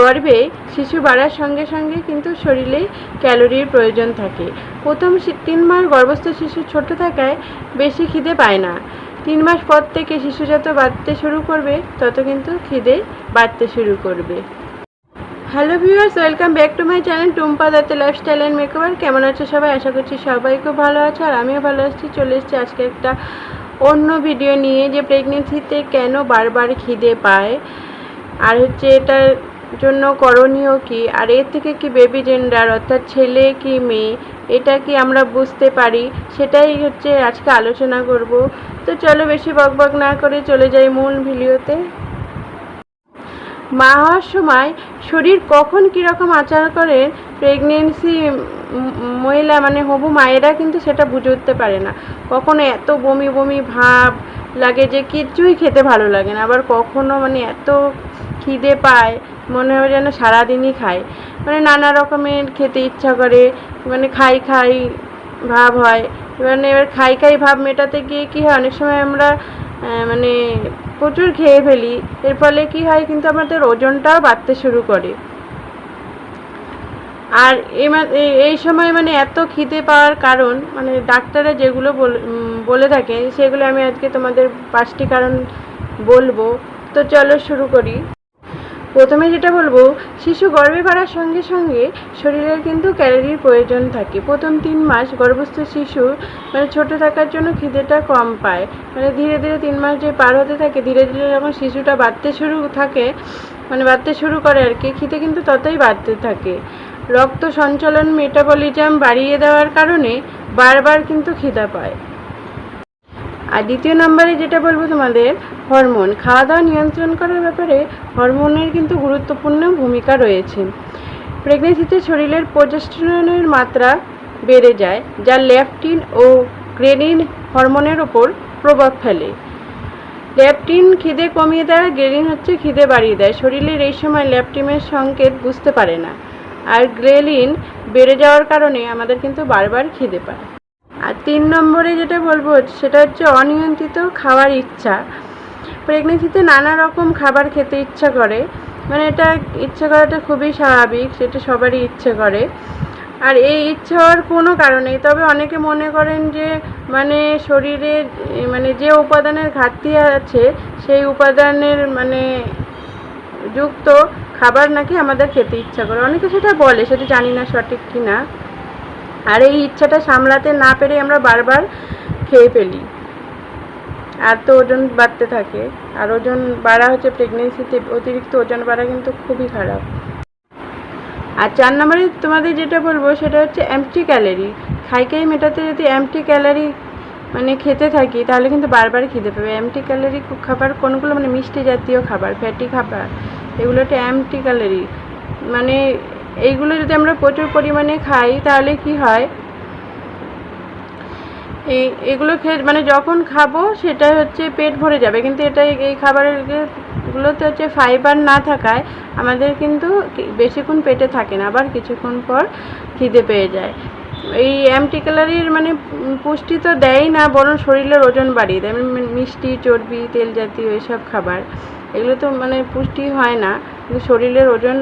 গর্ভে শিশু বাড়ার সঙ্গে সঙ্গে কিন্তু শরীরে ক্যালোরির প্রয়োজন থাকে। প্রথম তিন মাস গর্ভস্থ শিশু ছোট থাকায় বেশি খিদে পায় না। তিন মাস পর থেকে শিশু যত বাড়তে শুরু করবে, তত কিন্তু খিদে বাড়তে শুরু করবে। Hello viewers, welcome back to my channel Tumpa Dutta lifestyle and makeover কেমন আছো সবাই? আশা করছি সবাই খুব ভালো আছে আর আমিও ভালো আছি। চলে এসেছি আজকে একটা অন্য ভিডিও নিয়ে যে প্রেগনেন্সিতে কেন বারবার খিদে পায়। আর হচ্ছে এটার জন্য করণীয় কি? আর এর থেকে কি বেবি জেন্ডার অর্থাৎ ছেলে কি মেয়ে? এটা কি আমরা বুঝতে পারি? সেটাই হচ্ছে আজকে আলোচনা করব। তো চলো বেশি বকবক না করে চলে যাই মূল ভিডিওতে। মা হওয়ার সময় শরীর কখন কীরকম আচার করে? প্রেগনেন্সি মহিলা মানে হবু মায়েরা কিন্তু সেটা বুঝে উঠতে পারে না। কখনো এত বমি বমি ভাব লাগে যে কিছুই খেতে ভালো লাগে না। আবার কখনো মানে এত খিদে পায়, মনে হয় যেন সারাদিনই খায়। মানে নানা রকমের খেতে ইচ্ছা করে মানে খাই খাই ভাব হয়। মানে এবার খাই খাই ভাব মেটাতে গিয়ে কী হয়? অনেক সময় আমরা মানে প্রচুর খেয়ে ফেলি। এর ফলে কি হয়? কিন্তু আমাদের ওজনটাও বাড়তে শুরু করে। আর এই সময় মানে এত খিদে পাওয়ার কারণ মানে ডাক্তাররা যেগুলো বলে থাকে, সেগুলো আমি আজকে তোমাদের পাঁচটি কারণ বলব। তো চলো শুরু করি। প্রথমে যেটা বলব, শিশু গর্ভে বাড়ার সঙ্গে সঙ্গে শরীরের কিন্তু ক্যালোরির প্রয়োজন থাকে। প্রথম তিন মাস গর্ভস্থ শিশু মানে ছোট থাকার জন্য খিদেটা কম পায়। মানে ধীরে ধীরে তিন মাস যে পার হতে থাকে, ধীরে ধীরে যখন শিশুটা বাড়তে শুরু থাকে মানে বাড়তে শুরু করে আর কি, খিদে কিন্তু ততই বাড়তে থাকে। রক্ত সঞ্চালন মেটাবলিজম বাড়িয়ে দেওয়ার কারণে বারবার কিন্তু খিদা পায়। আর দ্বিতীয় নম্বরে যেটা বলব তোমাদের, হরমোন। খাওয়া দাওয়া নিয়ন্ত্রণ করার ব্যাপারে হরমোনের কিন্তু গুরুত্বপূর্ণ ভূমিকা রয়েছে। প্রেগনেন্সিতে শরীরের প্রজেস্টেরনের মাত্রা বেড়ে যায়, যা ল্যাপটিন ও গ্রেনিন হরমোনের ওপর প্রভাব ফেলে। ল্যাপটিন খিদে কমিয়ে দেয় গ্রেলিন হচ্ছে খিদে বাড়িয়ে দেয়। শরীরের এই সময় ল্যাপটিনের সংকেত বুঝতে পারে না। আর গ্রেলিন বেড়ে যাওয়ার কারণে আমাদের কিন্তু বারবার খিদে পায়। তিন নম্বরে যেটা বলব, সেটা হচ্ছে অনিয়ন্ত্রিত খাওয়ার ইচ্ছা। প্রেগনেন্সিতে নানা রকম খাবার খেতে ইচ্ছা করে। মানে এটা ইচ্ছা করাটা খুবই স্বাভাবিক, সেটা সবারই ইচ্ছে করে। আর এই ইচ্ছে হওয়ার কোনো কারণ তবে অনেকে মনে করেন যে মানে শরীরে মানে যে উপাদানের ঘাটতি আছে, সেই উপাদানের মানে যুক্ত খাবার নাকি আমাদের খেতে ইচ্ছা করে। অনেকে সেটা বলে, সেটা জানি না সঠিক কি না আর এই ইচ্ছাটা সামলাতে না পেরে আমরা বারবার খেয়ে ফেলি। আর তো ওজন বাড়তে থাকে। আর ওজন বাড়া হচ্ছে প্রেগনেন্সিতে অতিরিক্ত ওজন বাড়া কিন্তু খুবই খারাপ। আর চার নম্বরে তোমাদের যেটা বলব সেটা হচ্ছে এমটি ক্যালারি খাই খাই মেটাতে যদি এমটি ক্যালারি মানে খেতে থাকি তাহলে কিন্তু বারবার খিদে পাবে। এমটি ক্যালারি খাবার কোনগুলো মানে মিষ্টি জাতীয় খাবার ফ্যাটি খাবার, এগুলো হচ্ছে এমটি ক্যালারি মানে এইগুলো যদি আমরা প্রচুর পরিমাণে খাই, তাহলে কি হয়? এই, এগুলো খেয়ে মানে যখন খাব সেটা হচ্ছে পেট ভরে যাবে। কিন্তু এটা এই খাবারের গুলোতে হচ্ছে ফাইবার না থাকায় আমাদের কিন্তু বেশিক্ষণ পেটে থাকে না, আবার কিছুক্ষণ পর খিদে পেয়ে যায়। এই অ্যামটি ক্যালারির মানে পুষ্টি তো দেয়ই না, বরং শরীরের ওজন বাড়িয়ে দেয়। মানে মিষ্টি, চর্বি তেল জাতীয় এসব খাবার, এগুলো তো মানে পুষ্টি হয় না। কিন্তু শরীরের ওজন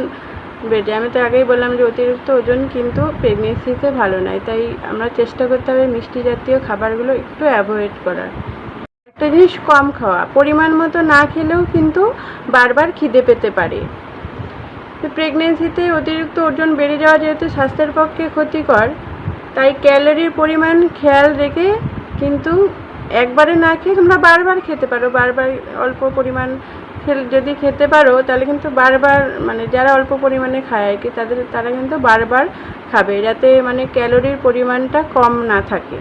বেড়ে আমি তো আগেই বললাম যে অতিরিক্ত ওজন কিন্তু প্রেগনেন্সিতে ভালো নয়, তাই আমরা চেষ্টা করতে হবে মিষ্টি জাতীয় খাবারগুলো একটু অ্যাভয়েড করার। একটা জিনিস কম খাওয়া, পরিমাণ মতো না খেলেও কিন্তু বারবার খিদে পেতে পারে। প্রেগনেন্সিতে অতিরিক্ত ওজন বেড়ে যাওয়া যেহেতু স্বাস্থ্যের পক্ষে ক্ষতিকর, তাই ক্যালোরির পরিমাণ খেয়াল রেখে কিন্তু একবারে না খেয়ে তোমরা বারবার খেতে পারো, বারবার অল্প পরিমাণ খেল- যদি খেতে পারো, তাহলে কিন্তু বারবার মানে যারা অল্প পরিমাণে খায় আর কি, তাদের, তারা কিন্তু বারবার খাবে। যাতে মানে ক্যালোরির পরিমাণটা কম না থাকে।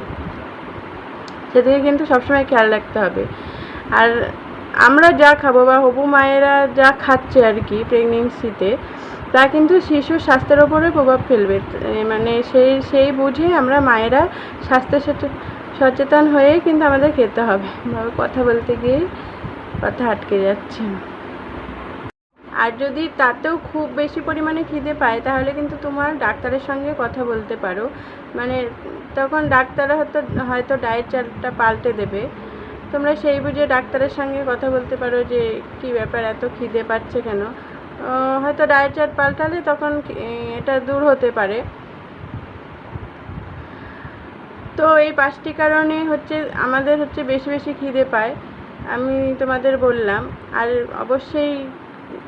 সেদিকে কিন্তু সবসময় খেয়াল রাখতে হবে। আর আমরা যা খাব বা হবু মায়েরা যা খাচ্ছে আর কি প্রেগনেন্সিতে তা কিন্তু শিশুর স্বাস্থ্যের ওপরে প্রভাব ফেলবে। মানে সেই সেই বুঝে আমরা মায়েরা স্বাস্থ্য সচেতন হয়েই কিন্তু আমাদের খেতে হবে। কথা বলতে গিয়ে কথা আটকে যাচ্ছে। আর যদি তাতেও খুব বেশি পরিমাণে খিদে পায়, তাহলে কিন্তু তোমার ডাক্তারের সঙ্গে কথা বলতে পারো। মানে তখন ডাক্তাররা হয়তো হয়তো ডায়েট চার্টটা পাল্টে দেবে। তোমরা সেই বুঝে ডাক্তারের সঙ্গে কথা বলতে পারো যে, কি ব্যাপার, এত খিদে পাচ্ছে কেন? হয়তো ডায়েট চার্ট পাল্টালে তখন এটা দূর হতে পারে। তো এই পাঁচটি কারণে হচ্ছে, আমাদের হচ্ছে বেশি বেশি খিদে পায়। আমি তোমাদের বললাম, আর অবশ্যই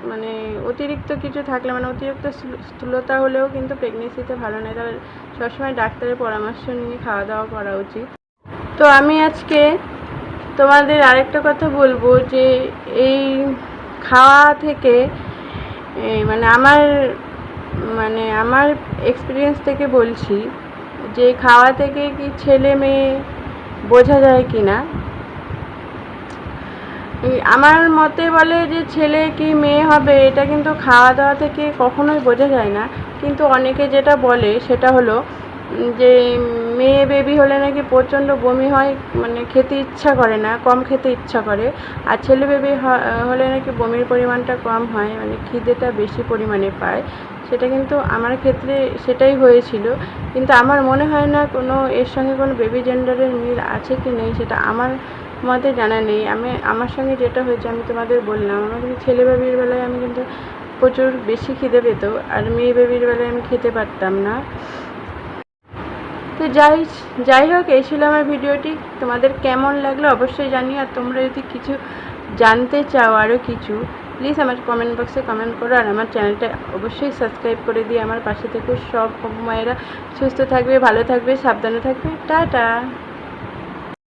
মানে অতিরিক্ত কিছু থাকলে মানে অতিরিক্ত স্থূলতা হলেও কিন্তু প্রেগনেন্সিতে ভালো নয়। তবে সবসময় ডাক্তারের পরামর্শ নিয়ে খাওয়া দাওয়া করা উচিত। তো আমি আজকে তোমাদের আরেকটা কথা বলব যে, এই খাওয়া থেকে মানে আমার মানে আমার এক্সপিরিয়েন্স থেকে বলছি যে, খাওয়া থেকে কি ছেলে মেয়ে বোঝা যায় কি না আমার মতে বলে যে ছেলে কি মেয়ে হবে, এটা কিন্তু খাওয়া দাওয়া থেকে কখনোই বোঝা যায় না। কিন্তু অনেকে যেটা বলে সেটা হলো যে মেয়ে বেবি হলে নাকি প্রচণ্ড বমি হয় মানে খেতে ইচ্ছা করে না, কম খেতে ইচ্ছা করে। আর ছেলে বেবি হলে নাকি বমির পরিমাণটা কম হয় মানে খিদেটা বেশি পরিমাণে পায়। সেটা কিন্তু আমার ক্ষেত্রে সেটাই হয়েছিল। কিন্তু আমার মনে হয় না কোনো, এর সঙ্গে কোনো বেবি জেন্ডারের মিল আছে কি নেই, সেটা আমার মতে জানা নেই। আমি, আমার সঙ্গে যেটা হয়েছে, আমি তোমাদের বললাম। আমার কিন্তু ছেলে বেবির বেলায় আমি কিন্তু প্রচুর বেশি খিদে পেত আর মেয়ে বেবির বেলায় আমি খেতে পারতাম না। তো যাই যাই হোক, এই ছিল আমার ভিডিওটি। তোমাদের কেমন লাগল অবশ্যই জানিও। আর তোমরা যদি কিছু জানতে চাও আরও কিছু প্লিজ আমার কমেন্ট বক্সে কমেন্ট করো। আর আমার চ্যানেলটা অবশ্যই সাবস্ক্রাইব করে দিয়ে আমার পাশে থেকে সব মায়েরা সুস্থ থাকবে, ভালো থাকবে, সাবধানে থাকবে। টাটা!